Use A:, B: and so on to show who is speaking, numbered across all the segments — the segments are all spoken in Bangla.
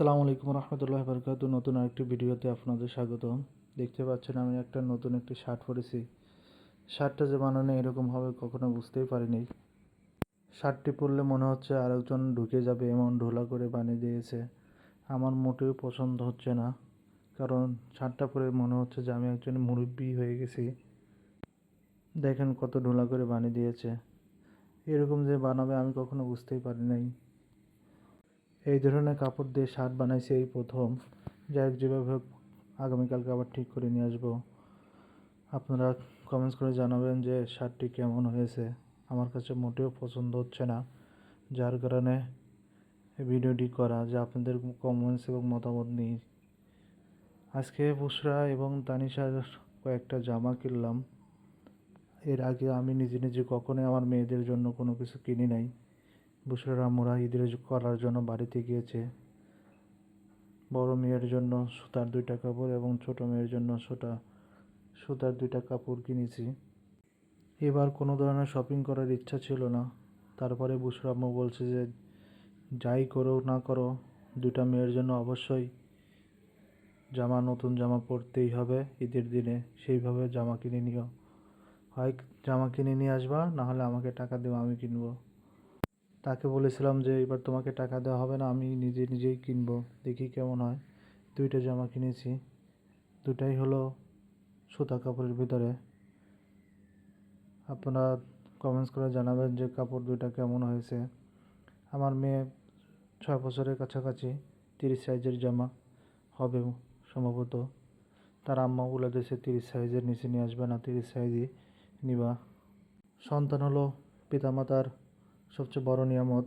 A: আসসালামু আলাইকুম রহমতুল্লাহ বরকাত। নতুন আরেকটি ভিডিওতে আপনাদের স্বাগত দেখতে পাচ্ছেন, আমি একটা নতুন একটি শার্ট পরেছি। শার্টটা যে বানানো এরকম হবে কখনো বুঝতেই পারিনি। শার্টটি পরলে মনে হচ্ছে আরেকজন ঢুকে যাবে, এমন ঢোলা করে বানিয়ে দিয়েছে। আমার মোটেও পছন্দ হচ্ছে না, কারণ শার্টটা পরে মনে হচ্ছে যে আমি একজন মুরব্বী হয়ে গেছি। দেখেন কত ঢোলা করে বানিয়ে দিয়েছে। এরকম যে বানাবে আমি কখনো বুঝতেই পারি নাই এই ধরনের কাপড় দিয়ে শার্ট বানাইছি এই প্রথম। যাই হোক, যেভাবে হোক, আগামীকালকে আবার ঠিক করে নিয়ে আসব। আপনারা কমেন্টস করে জানাবেন যে শার্টটি কেমন হয়েছে। আমার কাছে মোটেও পছন্দ হচ্ছে না। যার কারণে ভিডিওটি করা, যে আপনাদের কমেন্টস এবং মতামত নিই আজকে বুসরা এবং তানিশার কয়েকটা জামা কিনলাম। এর আগে আমি নিজে নিজে কখনোই আমার মেয়েদের জন্য কোনো কিছু কিনি নাই। আম্মুরা ঈদের করার জন্য বাড়িতে গিয়েছে। বড় মেয়ের জন্য সুতার দুইটা কাপড় এবং ছোট মেয়ের জন্য সোটা, সুতার দুইটা কাপড় কিনেছি। এবার কোনো ধরনের শপিং করার ইচ্ছা ছিল না। তারপরে বুসরা আম্মু বলছে যে, যাই করো না করো, দুইটা মেয়ের জন্য অবশ্যই জামা, নতুন জামা পরতেই হবে ঈদের দিনে। সেইভাবে জামা কিনে নিও। হয় জামা কিনে নিয়ে আসবা নাহলে আমাকে টাকা দেবো আমি কিনবো। তাকে বলেছিলাম যে, এবার তোমাকে টাকা দেওয়া হবে না, আমি নিজে নিজেই কিনবো। দেখি কেমন হয়। দুইটা জামা কিনেছি। দুটাই হলো সুতা কাপড়ের ভিতরে। আপনারা কমেন্টস করে জানাবেন যে, কাপড় দুইটা কেমন হয়েছে? আমার মেয়ে ছয় বছরের কাছাকাছি তিরিশ সাইজের জামা হবে সম্ভবত। তার আম্মা বলে দিয়েছে, তিরিশ সাইজের নিচে নিয়ে আসবে না, তিরিশ সাইজই নিবা। সন্তান হলো পিতামাতার সবচেয়ে বড় নিয়ামত,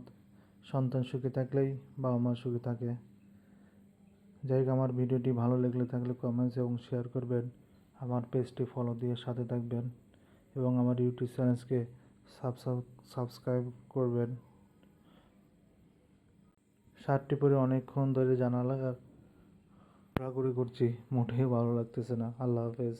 A: সন্তান সুখে থাকলেই বাবা মা সুখে থাকে। যাই হোক, আমার ভিডিওটি ভালো লাগলে থাকলে কমেন্টস এবং শেয়ার করবেন। আমার পেজটি ফলো দিয়ে সাথে থাকবেন এবং আমার ইউটিউব চ্যানেলকে সাবস্ক্রাইব করবেন। শার্টটি পরে অনেকক্ষণ ধরে জানালা ঘোরাঘুরি করছি, মোটেই ভালো লাগতেছে না। আল্লাহ হাফেজ।